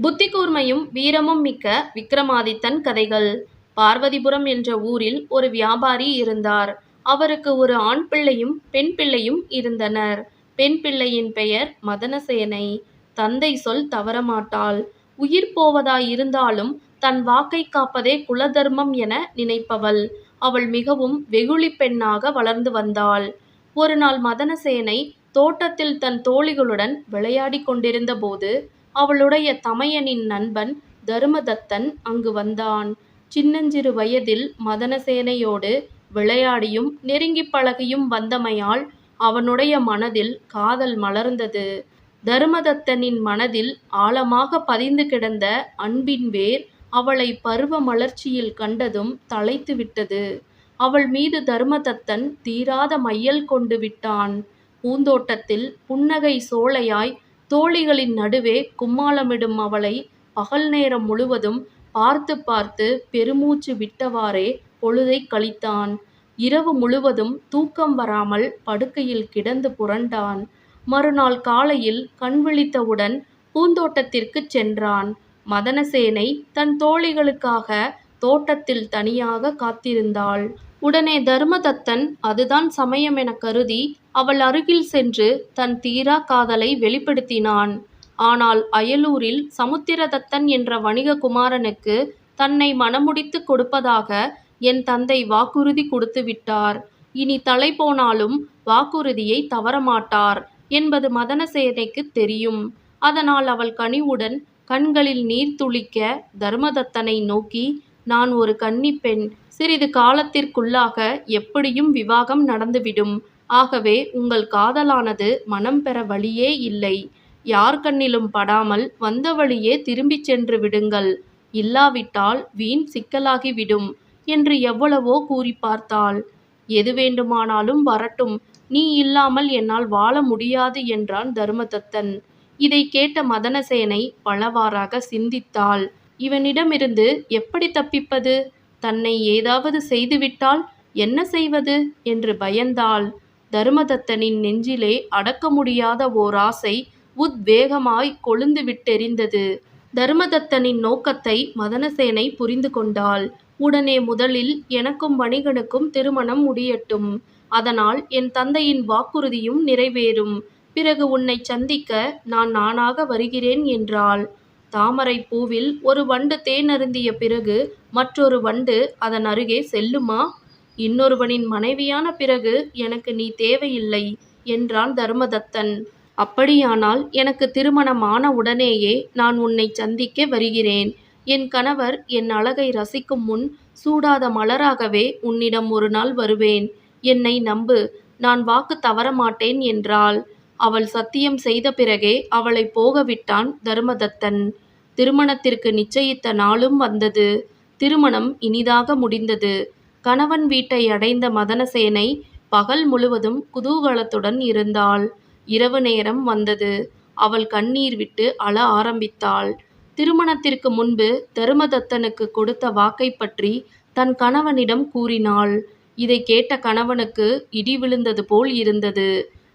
புத்தி கூர்மையும் வீரமும் மிக்க விக்ரமாதித்தன் கதைகள் பார்வதிபுரம் என்ற ஊரில் ஒரு வியாபாரி இருந்தார். அவருக்கு ஒரு ஆண் பிள்ளையும் பெண் பிள்ளையும் இருந்தனர். பெண் பிள்ளையின் பெயர் மதனசேனை. தந்தை சொல் தவறமாட்டாள். உயிர் போவதாயிருந்தாலும் தன் வாக்கைக் காப்பதே குலதர்மம் என நினைப்பவள். அவள் மிகவும் வெகுளிப் பெண்ணாக வளர்ந்து வந்தாள். ஒரு நாள் மதனசேனை தோட்டத்தில் தன் தோழிகளுடன் விளையாடிக் கொண்டிருந்தபோது அவளுடைய தமையனின் நண்பன் தருமதத்தன் அங்கு வந்தான். சின்னஞ்சிறு வயதில் மதனசேனையோடு விளையாடியும் நெருங்கிப் பழகியும் வந்தமையால் அவனுடைய மனதில் காதல் மலர்ந்தது. தருமதத்தனின் மனதில் ஆழமாக பதிந்து கிடந்த அன்பின் வேர் அவளை பருவ மலர்ச்சியில் கண்டதும் தலைத்து விட்டது. அவள் மீது தருமதத்தன் தீராத மையல் கொண்டு விட்டான். பூந்தோட்டத்தில் புன்னகை சோலையாய் தோழிகளின் நடுவே கும்மாளமிடும் அவளை பகல் நேரம் முழுவதும் பார்த்துப் பார்த்து பெருமூச்சு விட்டவாறே பொழுதைக் கழித்தான். இரவு முழுவதும் தூக்கம் வராமல் படுக்கையில் கிடந்து புரண்டான். மறுநாள் காலையில் கண் விழித்தவுடன் பூந்தோட்டத்திற்குச் சென்றான். மதனசேனை தன் தோழிகளுக்காக தோட்டத்தில் தனியாக காத்திருந்தாள். உடனே தருமதத்தன் அதுதான் சமயம் என கருதி அவள் அருகில் சென்று தன் தீரா காதலை வெளிப்படுத்தினான். ஆனால் அயலூரில் சமுத்திரதத்தன் என்ற வணிக குமாரனுக்கு தன்னை மணமுடித்துக் கொடுப்பதாக என் தந்தை வாக்குறுதி கொடுத்து விட்டார். இனி தலை போனாலும் வாக்குறுதியை தவறமாட்டார் என்பது மதனசேனைக்கு தெரியும். அதனால் அவள் கனிவுடன் கண்களில் நீர் துளிக்க தர்மதத்தனை நோக்கி நான் ஒரு கன்னிப்பெண் சிறிது காலத்திற்குள்ளாக எப்படியும் விவாகம் நடந்துவிடும். ஆகவே உங்கள் காதலானது மனம் பெற வழியே இல்லை. யார் கண்ணிலும் படாமல் வந்த வழியே திரும்பிச் சென்று விடுங்கள். இல்லாவிட்டால் வீண் சிக்கலாகிவிடும் என்று எவ்வளவோ கூறி பார்த்தாள். எது வேண்டுமானாலும் வரட்டும் நீ இல்லாமல் என்னால் வாழ முடியாது என்றான் தருமதத்தன். இதைக் கேட்ட மதனசேனை பலவாறாக சிந்தித்தாள். இவனிடமிருந்து எப்படித் தப்பிப்பது? தன்னை ஏதாவது செய்துவிட்டால் என்ன செய்வது? என்று பயந்தாள். தருமதத்தனின் நெஞ்சிலே அடக்க முடியாத ஓர் ஆசை உத்வேகமாய் கொழுந்து விட்டெறிந்தது தருமதத்தனின் நோக்கத்தை மதனசேனை புரிந்து கொண்டாள். உடனே முதலில் எனக்கும் வணிகனுக்கும் திருமணம் முடியட்டும். அதனால் என் தந்தையின் வாக்குறுதியும் நிறைவேறும். பிறகு உன்னைச் சந்திக்க நான் நானாக வருகிறேன் என்றாள். தாமரை பூவில் ஒரு வண்டு தேனருந்திய பிறகு மற்றொரு வண்டு அதன் அருகே செல்லுமா? இன்னொருவனின் மனைவியான பிறகு எனக்கு நீ தேவையில்லை என்றான் தருமதத்தன். அப்படியானால் எனக்கு திருமணம் ஆன உடனேயே நான் உன்னை சந்திக்க வருகிறேன். என் கணவர் என் அழகை ரசிக்கும் முன் சூடாத மலராகவே உன்னிடம் ஒரு நாள் வருவேன். என்னை நம்பு. நான் வாக்கு தவறமாட்டேன் என்றாள். அவள் சத்தியம் செய்த பிறகே அவளை போகவிட்டான் தர்மதத்தன் தருமதத்தன். திருமணத்திற்கு நிச்சயித்த நாளும் வந்தது. திருமணம் இனிதாக முடிந்தது. கணவன் வீட்டை அடைந்த மதனசேனை பகல் முழுவதும் குதூகலத்துடன் இருந்தாள். இரவு நேரம் வந்தது. அவள் கண்ணீர் விட்டு அழ ஆரம்பித்தாள். திருமணத்திற்கு முன்பு தருமதத்தனுக்குக் கொடுத்த வாக்கை பற்றி தன் கணவனிடம் கூறினாள். இதைக் கேட்ட கணவனுக்கு இடி விழுந்தது போல் இருந்தது.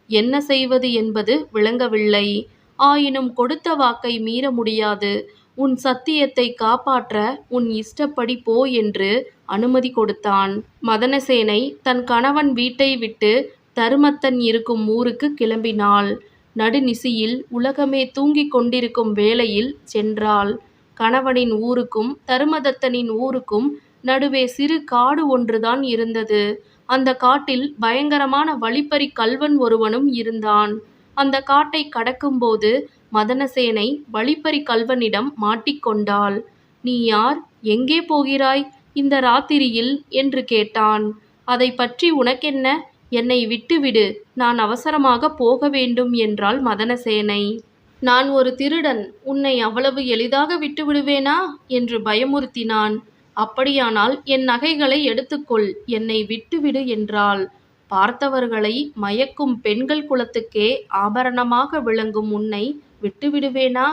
என்ன செய்வது என்பது விளங்கவில்லை. ஆயினும் கொடுத்த வாக்கை மீற முடியாது. உன் சத்தியத்தை காப்பாற்ற உன் இஷ்டப்படி போ என்று அனுமதி கொடுத்தான். மதனசேனை தன் கணவன் வீட்டை விட்டு தருமத்தன் இருக்கும் ஊருக்கு கிளம்பினாள். நடுநிசியில் உலகமே தூங்கிக் கொண்டிருக்கும் வேளையில் சென்றாள். கணவனின் ஊருக்கும் தருமதத்தனின் ஊருக்கும் நடுவே சிறு காடு ஒன்றுதான் இருந்தது. அந்த காட்டில் பயங்கரமான வழிப்பறிக் கள்வன் ஒருவனும் இருந்தான். அந்த காட்டைக் கடக்கும்போது மதனசேனை வழிப்பறி கல்வனிடம் மாட்டிக்கொண்டாள் நீ யார்? எங்கே போகிறாய்? இந்த ராத்திரியில்? என்று கேட்டான். அதைப் பற்றி உனக்கென்ன? என்னை விட்டுவிடு. நான் அவசரமாகப் போக வேண்டும் என்றாள் மதனசேனை. நான் ஒரு திருடன். உன்னை அவ்வளவு எளிதாக விட்டுவிடுவேனா? என்று பயமுறுத்தினான். அப்படியானால் என் நகைகளை எடுத்துக்கொள். என்னை விட்டுவிடு என்றாள். பார்த்தவர்களை மயக்கும் பெண்கள் குலத்துக்கே ஆபரணமாக விளங்கும் உன்னை விட்டுவிடுவேனா?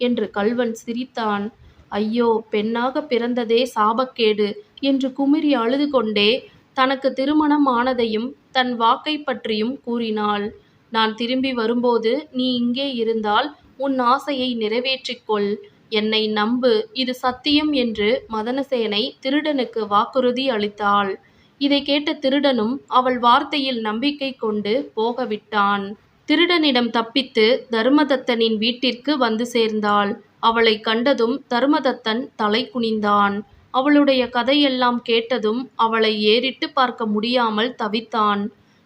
என்று கள்வன் சிரித்தான். ஐயோ பெண்ணாக பிறந்ததே சாபக்கேடு என்று குமிரி அழுது கொண்டே தனக்கு திருமணம் ஆனதையும் தன் வாக்கை பற்றியும் கூறினாள். நான் திரும்பி வரும்போது நீ இங்கே இருந்தால் உன் ஆசையை நிறைவேற்றிக்கொள் என்னை நம்பு இது சத்தியம் என்று மதனசேனை திருடனுக்கு வாக்குறுதி அளித்தாள் இதை கேட்ட திருடனும் அவள் வார்த்தையில் நம்பிக்கை கொண்டு போகவிட்டான். திருடனிடம் தப்பித்து தருமதத்தனின் வீட்டிற்கு வந்து சேர்ந்தாள். அவளை கண்டதும் தருமதத்தன் தலை குனிந்தான். அவளுடைய கதையெல்லாம் கேட்டதும் அவளை ஏறிட்டு பார்க்க முடியாமல் தவித்தான்.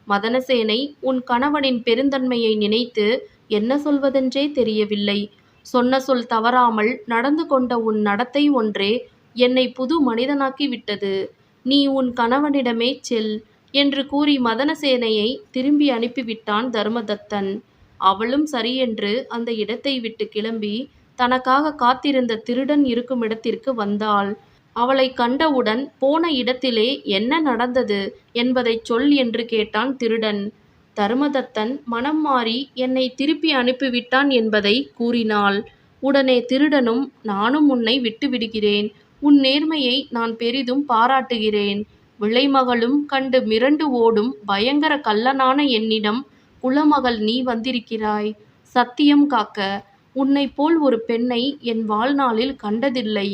மதனசேனை உன் கணவனின் பெருந்தன்மையை நினைத்து என்ன சொல்வதென்றே தெரியவில்லை. சொன்ன சொல் தவறாமல் நடந்து கொண்ட உன் நடத்தை ஒன்றே என்னை புது மனிதனாக்கி விட்டது. நீ உன் கணவனிடமே செல் என்று கூறி மதனசேனையை திரும்பி அனுப்பிவிட்டான் தர்மதத்தன். அவளும் சரியென்று அந்த இடத்தை விட்டு கிளம்பி தனக்காக காத்திருந்த திருடன் இருக்கும் இடத்திற்கு வந்தாள். அவளை கண்டவுடன் போன இடத்திலே என்ன நடந்தது என்பதைச் சொல் என்று கேட்டான் திருடன். தருமதத்தன் மனம் மாறி என்னை திருப்பி அனுப்பிவிட்டான் என்பதை கூறினாள். உடனே திருடனும் நானும் உன்னை விட்டுவிடுகிறேன். உன் நேர்மையை நான் பெரிதும் பாராட்டுகிறேன். விளைமகளும் கண்டு மிரண்டு ஓடும் பயங்கர கள்ளனான என்னிடம் குலமகள் நீ வந்திருக்கிறாய். சத்தியம் காக்க உன்னைப் போல் ஒரு பெண்ணை என் வாழ்நாளில் கண்டதில்லை.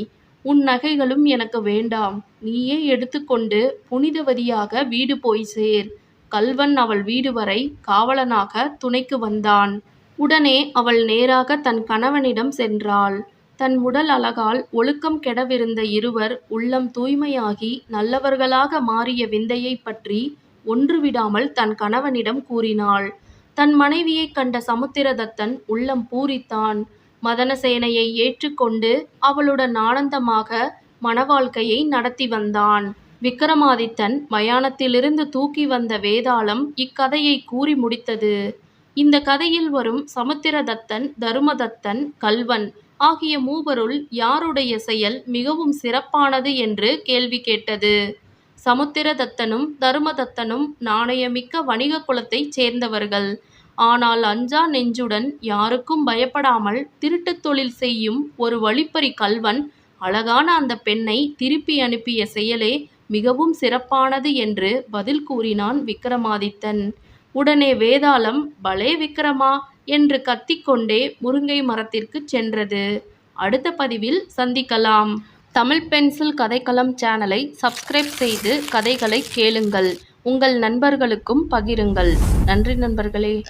உன் நகைகளும் எனக்கு வேண்டாம். நீயே எடுத்துக்கொண்டு புனிதவதியாக வீடு போய் சேர். கல்வன் அவள் வீடு வரை காவலனாக துணைக்கு வந்தான். உடனே அவள் நேராக தன் கணவனிடம் சென்றாள். தன் உடல் அழகால் ஒழுக்கம் கெடவிருந்த இருவர் உள்ளம் தூய்மையாகி நல்லவர்களாக மாறிய விந்தையைப் பற்றி ஒன்று விடாமல் தன் கணவனிடம் கூறினாள். தன் மனைவியைக் கண்ட சமுத்திரதத்தன் உள்ளம் பூரித்தான். மதனசேனையை ஏற்றுக்கொண்டு அவளுடன் ஆனந்தமாக மணவாழ்க்கையை நடத்தி வந்தான். விக்ரமாதித்தன் மயானத்திலிருந்து தூக்கி வந்த வேதாளம் இக்கதையை கூறி முடித்தது. இந்த கதையில் வரும் சமுத்திரதத்தன் தருமதத்தன் கல்வன் ஆகிய மூவருள் யாருடைய செயல் மிகவும் சிறப்பானது என்று கேள்வி கேட்டது. சமுத்திரதத்தனும் தருமதத்தனும் நாணயமிக்க வணிக குலத்தைச் சேர்ந்தவர்கள். ஆனால் அஞ்சா நெஞ்சுடன் யாருக்கும் பயப்படாமல் திருட்டுத் தொழில் செய்யும் ஒரு வழிப்பறி கல்வன் அழகான அந்த பெண்ணை திருப்பி அனுப்பிய செயலே மிகவும் சிறப்பானது என்று பதில் கூறினான் விக்ரமாதித்தன் உடனே வேதாளம் பலே விக்ரமா என்று கத்திக்கொண்டே முருங்கை மரத்திற்குச் சென்றது. அடுத்த பதிவில் சந்திக்கலாம். தமிழ் பென்சில் கதைக்களம் சேனலை சப்ஸ்கிரைப் செய்து கதைகளை கேளுங்கள். உங்கள் நண்பர்களுக்கும் பகிருங்கள். நன்றி நண்பர்களே.